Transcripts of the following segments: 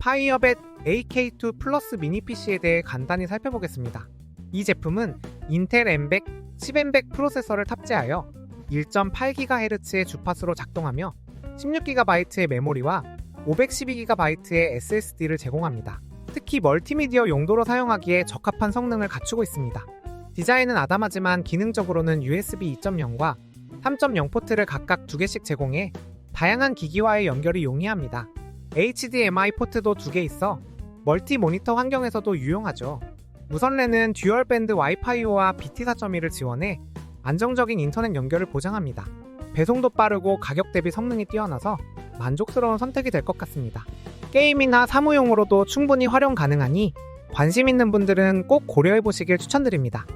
파이어벳 AK2 플러스 미니 PC에 대해 간단히 살펴보겠습니다. 이 제품은 인텔 M100, 10M100 프로세서를 탑재하여 1.8GHz의 주파수로 작동하며 16GB의 메모리와 512GB의 SSD를 제공합니다. 특히 멀티미디어 용도로 사용하기에 적합한 성능을 갖추고 있습니다. 디자인은 아담하지만 기능적으로는 USB 2.0과 3.0 포트를 각각 두 개씩 제공해 다양한 기기와의 연결이 용이합니다. HDMI 포트도 두 개 있어 멀티 모니터 환경에서도 유용하죠. 무선랜은 듀얼 밴드 와이파이와 BT 4.1을 지원해 안정적인 인터넷 연결을 보장합니다. 배송도 빠르고 가격 대비 성능이 뛰어나서 만족스러운 선택이 될 것 같습니다. 게임이나 사무용으로도 충분히 활용 가능하니 관심 있는 분들은 꼭 고려해 보시길 추천드립니다.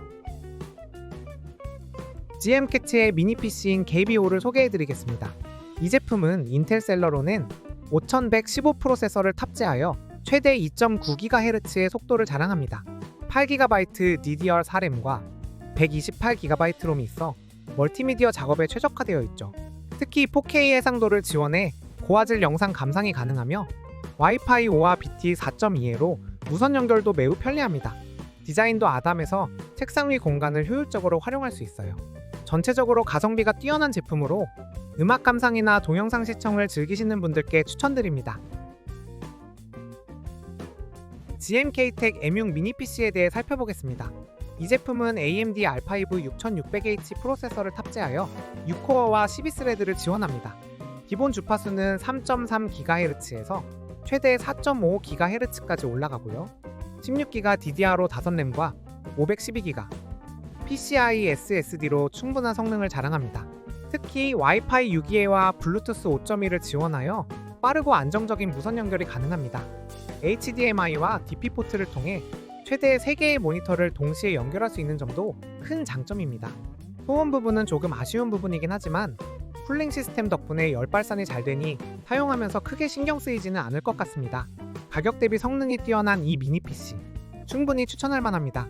GM캐치의 미니 PC인 KB5를 소개해 드리겠습니다. 이 제품은 인텔 셀러로는 5115 프로세서를 탑재하여 최대 2.9GHz의 속도를 자랑합니다. 8GB DDR4램과 128GB 롬이 있어 멀티미디어 작업에 최적화되어 있죠. 특히 4K 해상도를 지원해 고화질 영상 감상이 가능하며 와이파이 5와 BT 4.2로 무선 연결도 매우 편리합니다. 디자인도 아담해서 책상 위 공간을 효율적으로 활용할 수 있어요. 전체적으로 가성비가 뛰어난 제품으로 음악 감상이나 동영상 시청을 즐기시는 분들께 추천드립니다. GMK텍 M6 미니 PC에 대해 살펴보겠습니다. 이 제품은 AMD R5 6600H 프로세서를 탑재하여 6코어와 12스레드를 지원합니다. 기본 주파수는 3.3GHz에서 최대 4.5GHz까지 올라가고요. 16기가 DDR5 5램과 512기가 PCI SSD로 충분한 성능을 자랑합니다. 특히 와이파이 6기회와 블루투스 5.1을 지원하여 빠르고 안정적인 무선 연결이 가능합니다. HDMI와 DP 포트를 통해 최대 3개의 모니터를 동시에 연결할 수 있는 점도 큰 장점입니다. 소음 부분은 조금 아쉬운 부분이긴 하지만 쿨링 시스템 덕분에 열발산이 잘 되니 사용하면서 크게 신경 쓰이지는 않을 것 같습니다. 가격 대비 성능이 뛰어난 이 미니 PC 충분히 추천할 만합니다.